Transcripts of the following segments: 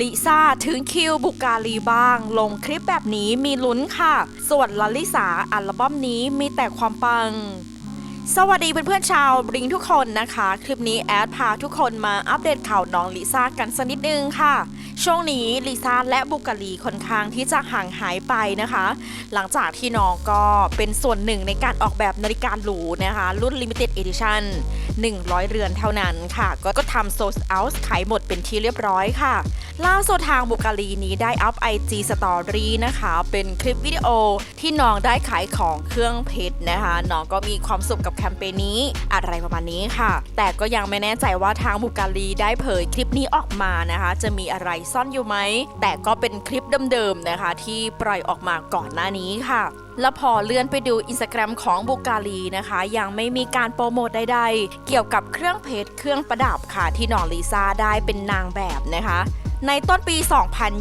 ลิซ่าถึงคิวบุกาลีบ้าง ลงคลิปแบบนี้มีลุ้นค่ะ ส่วนลลิสาอัลบั้มนี้มีแต่ความปัง สวัสดีเพื่อนๆชาวบริงทุกคนนะคะ คลิปนี้แอดพาทุกคนมาอัปเดตข่าวน้องลิซ่ากันสักนิดนึงค่ะ ช่วงนี้ลิซ่าและบุกาลีค่อนข้างที่จะห่างหายไปนะคะ หลังจากที่น้องก็เป็นส่วนหนึ่งในการออกแบบนาฬิกาหรูนะคะ รุ่น Limited Edition 100 เรือนเท่านั้นค่ะ ก็กทำโซลเอาท์ขายหมดเป็นที่เรียบร้อยค่ะ ล่าสุดทางบุกาลีนี้ได้อัพ IG Story นะคะ เป็นคลิปวิดีโอที่น้องได้ขายของเครื่องเพชรนะคะน้องก็มีความสุขกับแคมเปญนี้อะไรประมาณนี้ค่ะ แต่ก็ยังไม่แน่ใจว่าทางบุกาลีได้เผยคลิปนี้ออกมานะคะ จะมีอะไรซ่อนอยู่ไหม แต่ก็เป็นคลิปเดิมๆนะคะ ที่ปล่อยออกมาก่อนหน้านี้ค่ะแล้วพอเลื่อนไปดูอินสตาแกรมของบุกาลีนะคะ ยังไม่มีการโปรโมทใดๆ เกี่ยวกับเครื่องเพชรเครื่องประดับค่ะที่น้องลิซ่าได้เป็นนางแบบนะคะ ในต้นปี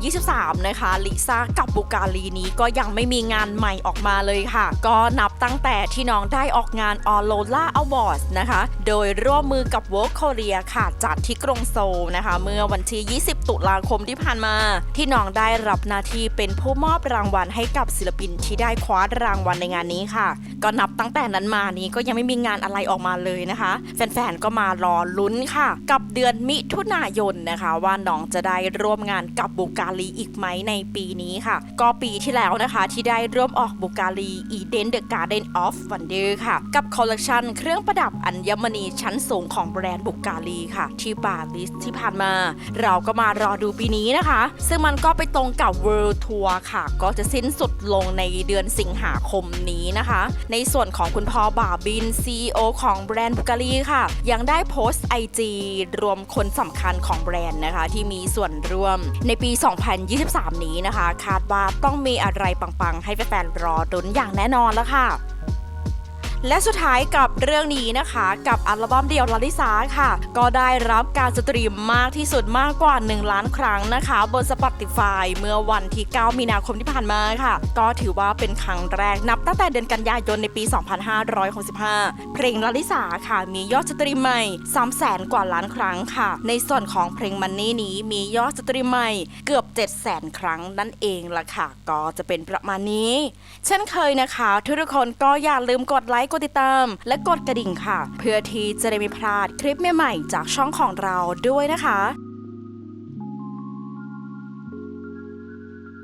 2023 นะคะ ลิซ่ากับบุกาลีนี้ก็ยังไม่มีงานใหม่ออกมาเลยค่ะ ก็นับตั้งแต่ที่น้องได้ออกงาน a l o l a Awards นะคะ โดยร่วมมือกับ Vogue Korea ค่ะ จัดที่กรุงโซลนะคะ เมื่อวันที่ 20 ตุลาคมที่ผ่านมา ที่น้องได้รับหน้าที่เป็นผู้มอบรางวัลให้กับศิลปินที่ได้คว้ารางวัลในงานนี้ค่ะ ก็นับตั้งแต่นั้นมานี้ก็ยังไม่มีงานอะไรออกมาเลยนะคะ แฟนๆ ก็มารอลุ้นค่ะ กับเดือนมิถุนายนนะคะ ว่าน้องจะได้ร่วมงานกับบุกาลีอีกไหมในปีนี้ค่ะ ก็ปีที่แล้วนะคะที่ได้ร่วมออกบุกาลี Eden the Garden of Wonder ค่ะ กับคอลเลกชันเครื่องประดับอัญมณีชั้นสูงของแบรนด์บุกาลีค่ะ ที่ปารีสที่ผ่านมา เราก็มารอดูปีนี้นะคะ ซึ่งมันก็ไปตรงกับ World Tour ค่ะ ก็จะสิ้นสุดลงในเดือนสิงหาคมนี้นะคะ ในส่วนของคุณพ่อบาบิน CEO ของแบรนด์บุกาลีค่ะ ยังได้โพสต์ IG รวมคนสำคัญของแบรนด์นะคะ ที่มีส่วนร่วม ในปี 2023 นี้นะคะ คาดว่าต้องมีอะไรปังๆ ให้แฟนๆรอดุนอย่างแน่นอนแล้วค่ะ และสุดท้ายกับเรื่องนี้นะคะ กับอัลบั้มเดี่ยวลาลิสาค่ะ ก็ได้รับการสตรีมมากที่สุดมากกว่า 1 ล้านครั้งนะคะ บน Spotify เมื่อวันที่ 9 มีนาคมที่ผ่านมาค่ะ ก็ถือว่าเป็นครั้งแรกนับตั้งแต่เดือนกันยายนในปี 2565 เพลงลาลิสาค่ะ มียอดสตรีมใหม่3แสนกว่าล้านครั้งค่ะ ในส่วนของเพลงมันนี่นี้มียอดสตรีมใหม่เกือบ7แสนครั้งนั่นเองล่ะค่ะ ก็จะเป็นประมาณนี้ เช่นเคยนะคะทุกคนก็อย่าลืมกดไลค์กดติดตาม และกดกระดิ่งค่ะ เพื่อที่จะได้ไม่พลาดคลิปใหม่ๆจากช่องของเราด้วยนะคะ